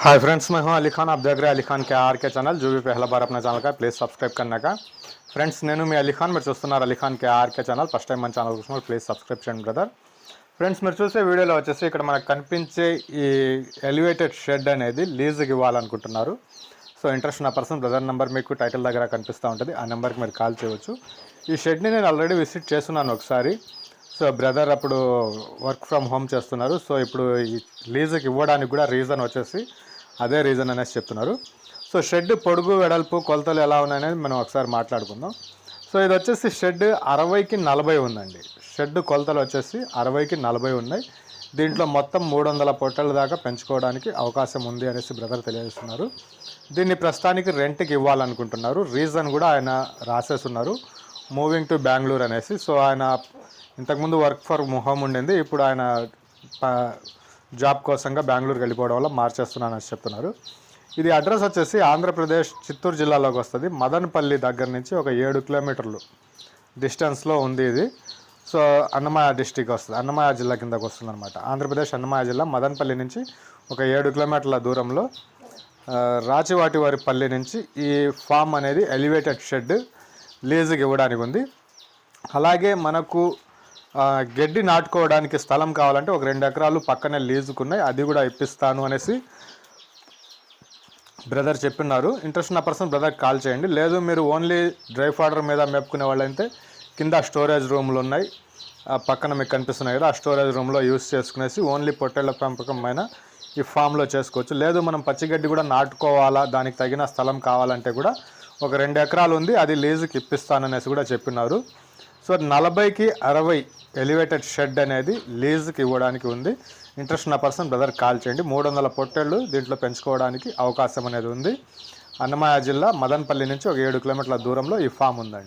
Hi friends मैं हूं अली खान आप देख रहे हैं अली खान के आर के ఛానల్ जो भी पहला बार अपना ఛానల్ का ప్లీజ్ సబ్స్క్రైబ్ करने का ఫ్రెండ్స్ నేను మీ అలీ ఖాన్ మీరు చూస్తున్నారు అలీ ఖాన్ కే ఆర్కే ఛానల్ ఫస్ట్ టైం మన ఛానల్ చూస్తున్నారు ప్లీజ్ సబ్స్క్రైబ్ చేయండి బ్రదర్ ఫ్రెండ్స్ మీరు చూసే వీడియోలో వచ్చేసి ఇక్కడ మనకు కనిపించే ఈ ఎలివేటెడ్ షెడ్ అనేది లీజుకి ఇవ్వాలనుకుంటున్నారు సో ఇంట్రెస్ట్ ఉన్న పర్సన్ బ్రదర్ నెంబర్ మీకు టైటిల్ దగ్గర కనిపిస్తూ ఉంటుంది ఆ నెంబర్కి మీరు కాల్ చేయవచ్చు ఈ షెడ్ని నేను ఆల్రెడీ విజిట్ చేస్తున్నాను ఒకసారి సో బ్రదర్ అప్పుడు వర్క్ ఫ్రమ్ హోమ్ చేస్తున్నారు సో ఇప్పుడు ఈ లీజుకి ఇవ్వడానికి కూడా రీజన్ వచ్చేసి అదే రీజన్ అనేసి చెప్తున్నారు. సో షెడ్ పొడుగు వెడల్పు కొలతలు ఎలా ఉన్నాయనేది మనం ఒకసారి మాట్లాడుకుందాం. సో ఇది వచ్చేసి షెడ్ అరవైకి నలభై ఉందండి. షెడ్ కొలతలు వచ్చేసి అరవైకి నలభై ఉన్నాయి. దీంట్లో మొత్తం మూడు వందల పొట్టల దాకా పెంచుకోవడానికి అవకాశం ఉంది అనేసి బ్రదర్ తెలియజేస్తున్నారు. దీన్ని ప్రస్తుతానికి రెంట్కి ఇవ్వాలనుకుంటున్నారు. రీజన్ కూడా ఆయన రాసేస్తున్నారు. మూవింగ్ టు బెంగళూరు అనేసి. సో ఆయన ఇంతకుముందు వర్క్ ఫర్ హోమ్ ఉండింది. ఇప్పుడు ఆయన ప- జాబ్ కోసంగా బెంగళూరుకి వెళ్ళిపోవడం వల్ల మార్చేస్తున్నానని చెప్తున్నారు. ఇది అడ్రస్ వచ్చేసి ఆంధ్రప్రదేశ్ చిత్తూరు జిల్లాలోకి వస్తుంది. మదనపల్లి దగ్గర నుంచి ఒక ఏడు కిలోమీటర్లు డిస్టెన్స్లో ఉంది ఇది. సో అన్నమయ్య డిస్టిక్ వస్తుంది. అన్నమయ్య జిల్లా కిందకు వస్తుంది అనమాట ఆంధ్రప్రదేశ్ అన్నమయ్య జిల్లా మదనపల్లి నుంచి ఒక ఏడు కిలోమీటర్ల దూరంలో రాచివాటివారి పల్లి నుంచి ఈ ఫామ్ అనేది ఎలివేటెడ్ షెడ్ లీజుకి ఇవ్వడానికి ఉంది. అలాగే మనకు గడ్డి నాటుకోవడానికి స్థలం కావాలంటే ఒక రెండు ఎకరాలు పక్కనే లీజుకున్నాయి. అది కూడా ఇప్పిస్తాను అనేసి బ్రదర్ చెప్పినారు. ఇంట్రెస్ట్ ఉన్న పర్సన్ బ్రదర్ కాల్ చేయండి. లేదు మీరు ఓన్లీ డ్రై ఫాడర్ మీద మేపుకునే వాళ్ళైతే కింద స్టోరేజ్ రూమ్లు ఉన్నాయి. పక్కన మీకు కనిపిస్తున్నాయి కదా ఆ స్టోరేజ్ రూమ్లో యూస్ చేసుకునేసి ఓన్లీ పొట్టేళ్ళ పెంపకం పైన ఈ ఫామ్లో చేసుకోవచ్చు. లేదు మనం పచ్చిగడ్డి కూడా నాటుకోవాలా దానికి తగిన స్థలం కావాలంటే కూడా ఒక రెండు ఎకరాలు ఉంది అది లీజుకి ఇప్పిస్తాననేసి కూడా చెప్పినారు. సో నలభైకి అరవై ఎలివేటెడ్ షెడ్ అనేది లీజుకి ఇవ్వడానికి ఉంది. ఇంట్రెస్ట్ ఉన్న పర్సన్ బ్రదర్ కాల్ చేయండి. మూడు వందల పొట్టేళ్ళు దీంట్లో పెంచుకోవడానికి అవకాశం అనేది ఉంది. అన్నమయ్య జిల్లా మదన్పల్లి నుంచి ఒక ఏడు కిలోమీటర్ల దూరంలో ఈ ఫామ్ ఉందండి.